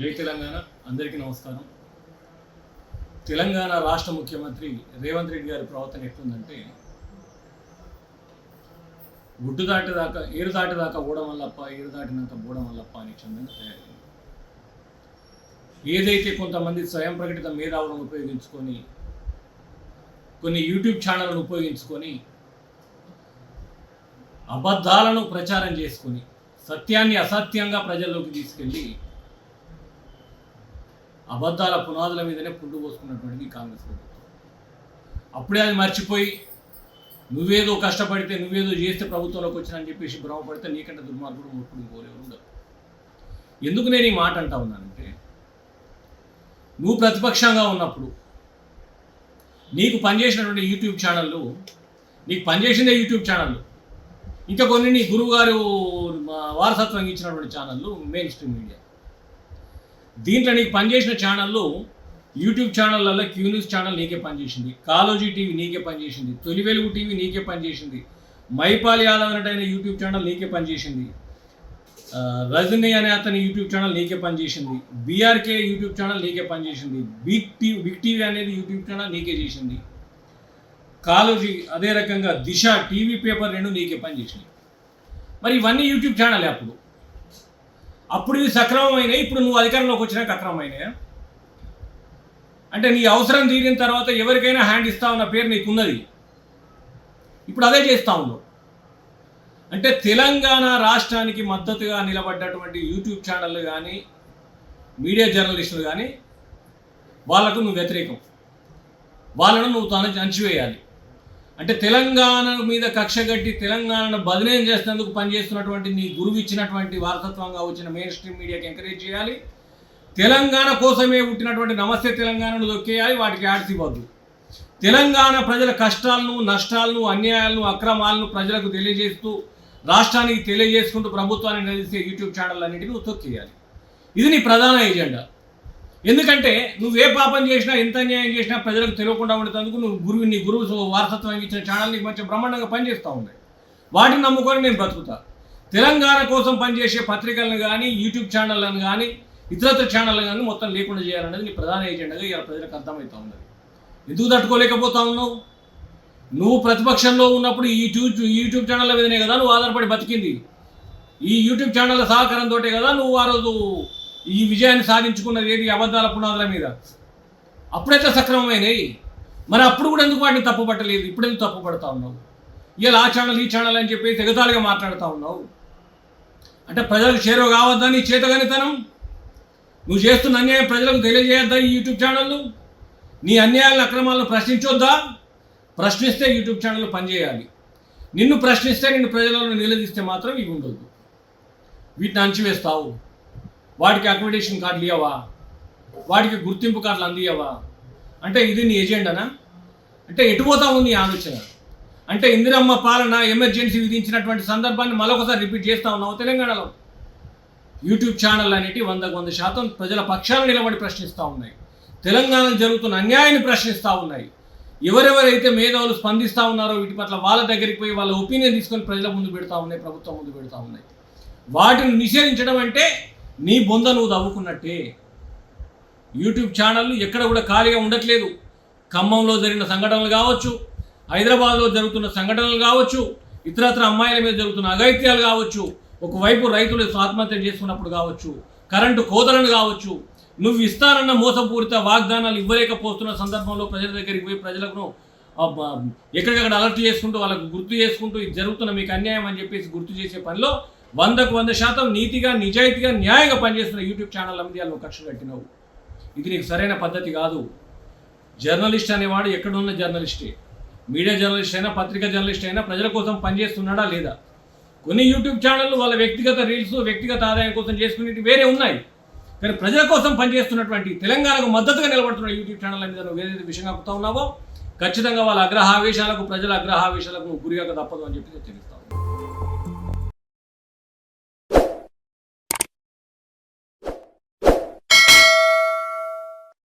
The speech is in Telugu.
జై తెలంగాణ. అందరికీ నమస్కారం. తెలంగాణ రాష్ట్ర ముఖ్యమంత్రి రేవంత్ రెడ్డి గారి ప్రవర్తన ఎట్లుందంటే ఒడ్డు దాటిదాకా ఏరు దాటిదాకా ఓడం వల్లప్ప ఏరు దాటినాక బోడం వల్లప్ప అని చందంగా తయారైంది. ఏదైతే కొంతమంది స్వయం ప్రకటిత మేధావులను ఉపయోగించుకొని కొన్ని యూట్యూబ్ ఛానళ్ళను ఉపయోగించుకొని అబద్ధాలను ప్రచారం చేసుకొని సత్యాన్ని అసత్యంగా ప్రజల్లోకి తీసుకెళ్ళి అబద్ధాల పునాదుల మీదనే పుండు పోసుకున్నటువంటిది కాంగ్రెస్ ప్రభుత్వం. అప్పుడే అది మర్చిపోయి నువ్వేదో కష్టపడితే నువ్వేదో చేస్తే ప్రభుత్వంలోకి వచ్చినని చెప్పేసి భ్రమపడితే నీకంటే దుర్మార్గుడు మూర్ఖుడు పోలేవు ఉండదు ఎందుకు నేను ఈ మాట అంటా ఉన్నానంటే నువ్వు ప్రతిపక్షంగా ఉన్నప్పుడు నీకు పనిచేసినటువంటి యూట్యూబ్ ఛానళ్ళు నీకు పనిచేసిందే యూట్యూబ్ ఛానళ్ళు ఇంకా కొన్ని నీ గురువు గారు వారసత్వం ఇచ్చినటువంటి ఛానళ్ళు మెయిన్ స్ట్రీమ్ మీడియా దీంట్లో నీకు పనిచేసిన ఛానళ్ళు యూట్యూబ్ ఛానళ్ళల్లో క్యూ న్యూస్ ఛానల్ నీకే పనిచేసింది. కాలోజీ టీవీ నీకే పనిచేసింది. తొలి వెలుగు టీవీ నీకే పనిచేసింది. మైపాల్ యాదవ్ అనేటైన యూట్యూబ్ ఛానల్ నీకే పనిచేసింది. రజనీ అనే అతని యూట్యూబ్ ఛానల్ నీకే పనిచేసింది. బీఆర్కే యూట్యూబ్ ఛానల్ నీకే పనిచేసింది. బిగ్ టీవీ బిగ్ టీవీ అనేది యూట్యూబ్ ఛానల్ నీకే చేసింది. కాలోజీ అదే రకంగా దిశ టీవీ పేపర్ రెండు నీకే పనిచేసినాయి. మరి ఇవన్నీ యూట్యూబ్ ఛానలే అప్పుడు. అప్పుడు ఇవి సక్రమమైనాయి ఇప్పుడు నువ్వు అధికారంలోకి వచ్చినాక అక్రమమైనాయా అంటే నీ అవసరం తీరిన తర్వాత ఎవరికైనా హ్యాండ్ ఇస్తావన్న పేరు నీకున్నది. ఇప్పుడు అదే చేస్తా ఉన్నావు. అంటే తెలంగాణ రాష్ట్రానికి మద్దతుగా నిలబడ్డటువంటి యూట్యూబ్ ఛానళ్ళు కానీ మీడియా జర్నలిస్టులు కానీ వాళ్ళకు నువ్వు వ్యతిరేకం. వాళ్ళను నువ్వు తన అణచివేయాలి అంటే తెలంగాణ మీద కక్ష కట్టి తెలంగాణను బదిలీం చేసినందుకు పనిచేస్తున్నటువంటి నీ గురువు ఇచ్చినటువంటి వారసత్వంగా వచ్చిన మెయిన్ స్ట్రీమ్ మీడియాకి ఎంకరేజ్ చేయాలి. తెలంగాణ కోసమే పుట్టినటువంటి నమస్తే తెలంగాణను దొక్కేయాలి వాటికి ఆడిసి ఇవ్వద్దు. తెలంగాణ ప్రజల కష్టాలను నష్టాలను అన్యాయాలను అక్రమాలను ప్రజలకు తెలియజేస్తూ రాష్ట్రానికి తెలియజేసుకుంటూ ప్రభుత్వాన్ని నిలదీసే యూట్యూబ్ ఛానల్ అన్నింటినీ తొక్కేయాలి ఇది నీ ప్రధాన ఎజెండా ఎందుకంటే నువ్వు ఏ పాపం చేసినా ఎంత అన్యాయం చేసినా ప్రజలకు తెలియకుండా ఉండేందుకు నువ్వు గురువు నీ గురువు వారసత్వం ఇచ్చిన ఛానల్ నీకు మంచి బ్రహ్మాండంగా పనిచేస్తూ ఉన్నాయి వాటిని నమ్ముకొని నేను బ్రతుకుతా. తెలంగాణ కోసం పనిచేసే పత్రికలను కానీ యూట్యూబ్ ఛానళ్ళను కానీ ఇతరత్ర ఛానళ్ళను కానీ మొత్తం లేకుండా చేయాలనేది నీ ప్రధాన ఏజెండాగా ఇలా ప్రజలకు అర్థమవుతా ఉన్నది. ఎందుకు తట్టుకోలేకపోతా ఉన్నావు? నువ్వు ప్రతిపక్షంలో ఉన్నప్పుడు ఈ యూట్యూబ్ యూట్యూబ్ ఛానళ్ళ మీదనే కదా నువ్వు ఆధారపడి బతికింది. ఈ యూట్యూబ్ ఛానళ్ళ సహకారంతో కదా నువ్వు ఆ రోజు ఈ విజయాన్ని సాధించుకున్నది ఏది అబద్ధాల పునాదుల మీద. అప్పుడైతే సక్రమమైనవి మరి అప్పుడు కూడా ఎందుకు వాటిని తప్పుపట్టలేదు ఇప్పుడు ఎందుకు తప్పుపడతా ఉన్నావు? ఇలా ఆ ఛానల్ ఈ ఛానల్ అని చెప్పి తెగతాలుగా మాట్లాడుతూ ఉన్నావు. అంటే ప్రజలకు చేరువ కావద్దా నీ చేతగానితనం? నువ్వు చేస్తున్న అన్యాయం ప్రజలకు తెలియజేయొద్దా ఈ యూట్యూబ్ ఛానళ్ళు నీ అన్యాయాలను అక్రమాలను ప్రశ్నించొద్దా? ప్రశ్నిస్తే యూట్యూబ్ ఛానల్ పనిచేయాలి. నిన్ను ప్రశ్నిస్తే నిన్ను ప్రజలను నిలదీస్తే మాత్రం ఇవి ఉండొద్దు. వీటిని అంచివేస్తావు వాటికి అకామిడేషన్ కార్డులు ఇవ్వవా వాటికి గుర్తింపు కార్డులు అందియవా అంటే ఇది నీ ఎజెండానా? అంటే ఎటు పోతా ఉంది నీ ఆలోచన? అంటే ఇందిరమ్మ పాలన ఎమర్జెన్సీ విధించినటువంటి సందర్భాన్ని మరొకసారి రిపీట్ చేస్తా ఉన్నావు తెలంగాణలో? యూట్యూబ్ ఛానల్ అనేటి వందకు వంద శాతం ప్రజల పక్షాన నిలబడి ప్రశ్నిస్తూ ఉన్నాయి. తెలంగాణలో జరుగుతున్న అన్యాయాన్ని ప్రశ్నిస్తూ ఉన్నాయి. ఎవరెవరైతే మేధావులు స్పందిస్తూ ఉన్నారో వీటి పట్ల వాళ్ళ దగ్గరికి పోయి వాళ్ళ ఒపీనియన్ తీసుకొని ప్రజల ముందు పెడతా ఉన్నాయి ప్రభుత్వం ముందు పెడతా ఉన్నాయి. వాటిని నిషేధించడం అంటే నీ బొంద నువ్వు తవ్వుకున్నట్టే. యూట్యూబ్ ఛానళ్ళు ఎక్కడ కూడా ఖాళీగా ఉండట్లేదు. ఖమ్మంలో జరిగిన సంఘటనలు కావచ్చు హైదరాబాద్లో జరుగుతున్న సంఘటనలు కావచ్చు ఇతరత్ర అమ్మాయిల మీద జరుగుతున్న అగైత్యాలు కావచ్చు ఒకవైపు రైతులు ఆత్మహత్య చేసుకున్నప్పుడు కావచ్చు కరెంటు కోతలను కావచ్చు నువ్వు ఇస్తానన్న మోసపూరిత వాగ్దానాలు ఇవ్వలేకపోతున్న సందర్భంలో ప్రజల దగ్గరికి పోయి ప్రజలకు ఎక్కడికక్కడ అలర్ట్ చేసుకుంటూ వాళ్ళకు గుర్తు చేసుకుంటూ ఇది జరుగుతున్న మీకు అన్యాయం అని చెప్పేసి గుర్తు చేసే పనిలో వందకు వంద శాతం నీతిగా నిజాయితీగా న్యాయంగా పనిచేస్తున్న యూట్యూబ్ ఛానల్ మీద నువ్వు ఖర్చు కట్టినావు ఇది నీకు సరైన పద్ధతి కాదు. జర్నలిస్ట్ అనేవాడు ఎక్కడున్న జర్నలిస్టే. మీడియా జర్నలిస్ట్ అయినా పత్రికా జర్నలిస్ట్ అయినా ప్రజల కోసం పనిచేస్తున్నాడా లేదా? కొన్ని యూట్యూబ్ ఛానళ్ళు వాళ్ళ వ్యక్తిగత రీల్స్ వ్యక్తిగత ఆదాయం కోసం చేసుకునేవి వేరే ఉన్నాయి. కానీ ప్రజల కోసం పనిచేస్తున్నటువంటి తెలంగాణకు మద్దతుగా నిలబడుతున్న యూట్యూబ్ ఛానల్ మీద నువ్వు ఏదైతే విషయంగా అవుతా ఉన్నావో ఖచ్చితంగా వాళ్ళ అగ్రహావేశాలకు ప్రజల అగ్రహావేశాలకు నువ్వు గురిగా తప్పదు అని చెప్పి తెలుస్తాను